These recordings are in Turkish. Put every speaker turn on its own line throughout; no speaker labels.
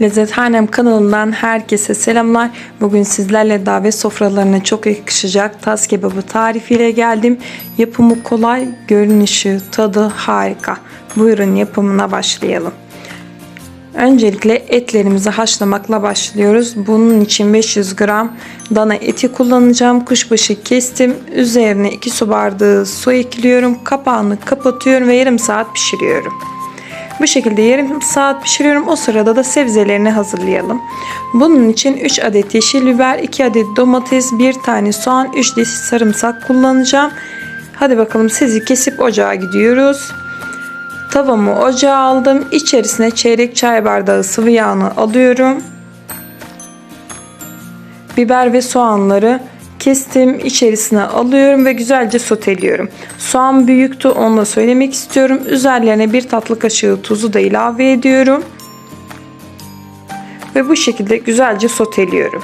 Lezzethanem kanalından herkese selamlar. Bugün sizlerle davet sofralarına çok yakışacak tas kebabı tarifiyle geldim. Yapımı kolay, görünüşü, tadı harika. Buyurun yapımına başlayalım. Öncelikle etlerimizi haşlamakla başlıyoruz. Bunun için 500 gram dana eti kullanacağım. Kuşbaşı kestim. Üzerine 2 su bardağı su ekliyorum. Kapağını kapatıyorum ve yarım saat pişiriyorum. Bu şekilde yarım saat pişiriyorum. O sırada da sebzelerini hazırlayalım. Bunun için 3 adet yeşil biber, 2 adet domates, 1 tane soğan, 3 diş sarımsak kullanacağım. Hadi bakalım sizi kesip ocağa gidiyoruz. Tavamı ocağa aldım. İçerisine çeyrek çay bardağı sıvı yağını alıyorum. Biber ve soğanları kestim. içerisine alıyorum ve güzelce soteliyorum. Soğan büyüktü onu da söylemek istiyorum. Üzerlerine bir tatlı kaşığı tuzu da ilave ediyorum. Ve bu şekilde güzelce soteliyorum.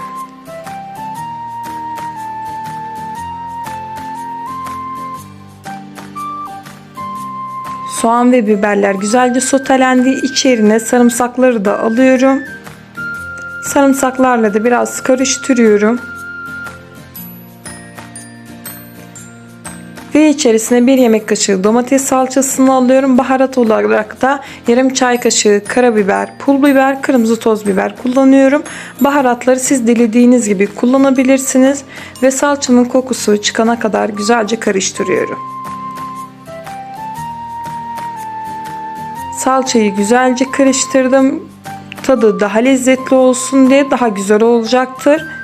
Soğan ve biberler güzelce sotelendi. İçerine sarımsakları da alıyorum. Sarımsaklarla da biraz karıştırıyorum. Ve içerisine bir yemek kaşığı domates salçasını alıyorum. Baharat olarak da yarım çay kaşığı karabiber, pul biber, kırmızı toz biber kullanıyorum. Baharatları siz dilediğiniz gibi kullanabilirsiniz. Ve salçanın kokusu çıkana kadar güzelce karıştırıyorum. Salçayı güzelce karıştırdım. Tadı daha lezzetli olsun diye daha güzel olacaktır.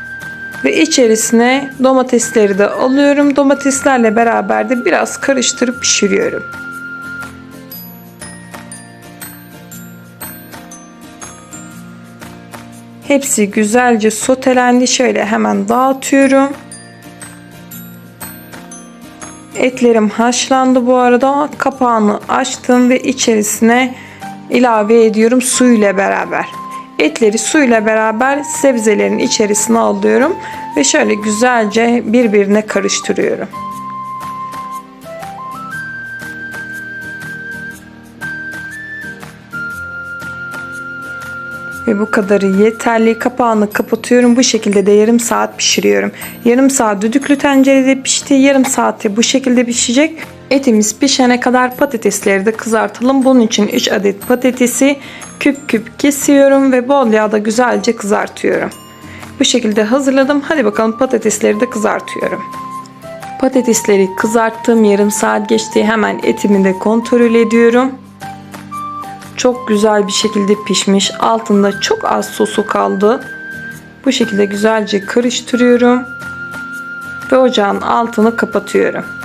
Ve içerisine domatesleri de alıyorum. Domateslerle beraber de biraz karıştırıp pişiriyorum. Hepsi güzelce sotelendi. Şöyle hemen dağıtıyorum. Etlerim haşlandı bu arada. Kapağını açtım ve içerisine ilave ediyorum suyla beraber. Etleri suyla beraber sebzelerin içerisine alıyorum ve şöyle güzelce birbirine karıştırıyorum. Ve bu kadarı yeterli. Kapağını kapatıyorum. Bu şekilde de yarım saat pişiriyorum. Yarım saat düdüklü tencerede pişti. Yarım saati bu şekilde pişecek. Etimiz pişene kadar patatesleri de kızartalım. Bunun için 3 adet patatesi küp küp kesiyorum ve bol yağda güzelce kızartıyorum. Bu şekilde hazırladım. Hadi bakalım patatesleri de kızartıyorum. Patatesleri kızarttım. Yarım saat geçti. Hemen etimi de kontrol ediyorum. Çok güzel bir şekilde pişmiş. Altında çok az sosu kaldı. Bu şekilde güzelce karıştırıyorum. Ve ocağın altını kapatıyorum.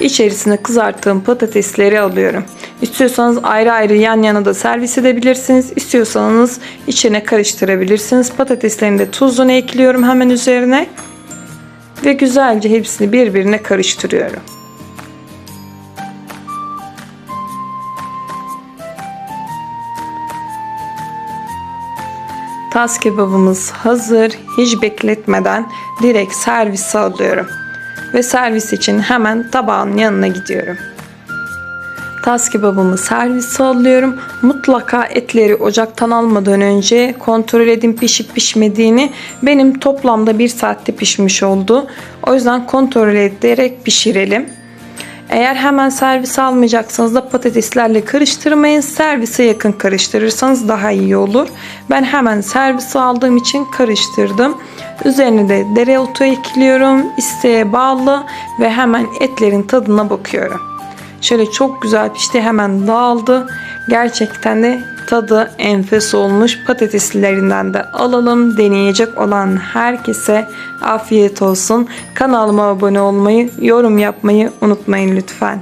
İçerisine kızarttığım patatesleri alıyorum. İstiyorsanız ayrı ayrı yan yana da servis edebilirsiniz. İstiyorsanız içine karıştırabilirsiniz. Patateslerini de tuzunu ekliyorum hemen üzerine. Ve güzelce hepsini birbirine karıştırıyorum. Tas kebabımız hazır. Hiç bekletmeden direkt servise alıyorum. Ve servis için hemen tabağın yanına gidiyorum. Tas kebabımı servise alıyorum. Mutlaka etleri ocaktan almadan önce kontrol edin pişip pişmediğini. Benim toplamda bir saatte pişmiş oldu. O yüzden kontrol ederek pişirelim. Eğer hemen servis almayacaksanız da patateslerle karıştırmayın. Servise yakın karıştırırsanız daha iyi olur. Ben hemen servise aldığım için karıştırdım. Üzerine de dereotu ekliyorum. İsteğe bağlı ve hemen etlerin tadına bakıyorum. Şöyle çok güzel pişti hemen dağıldı. Gerçekten de tadı enfes olmuş. Patateslerinden de alalım. Deneyecek olan herkese afiyet olsun. Kanalıma abone olmayı, yorum yapmayı unutmayın lütfen.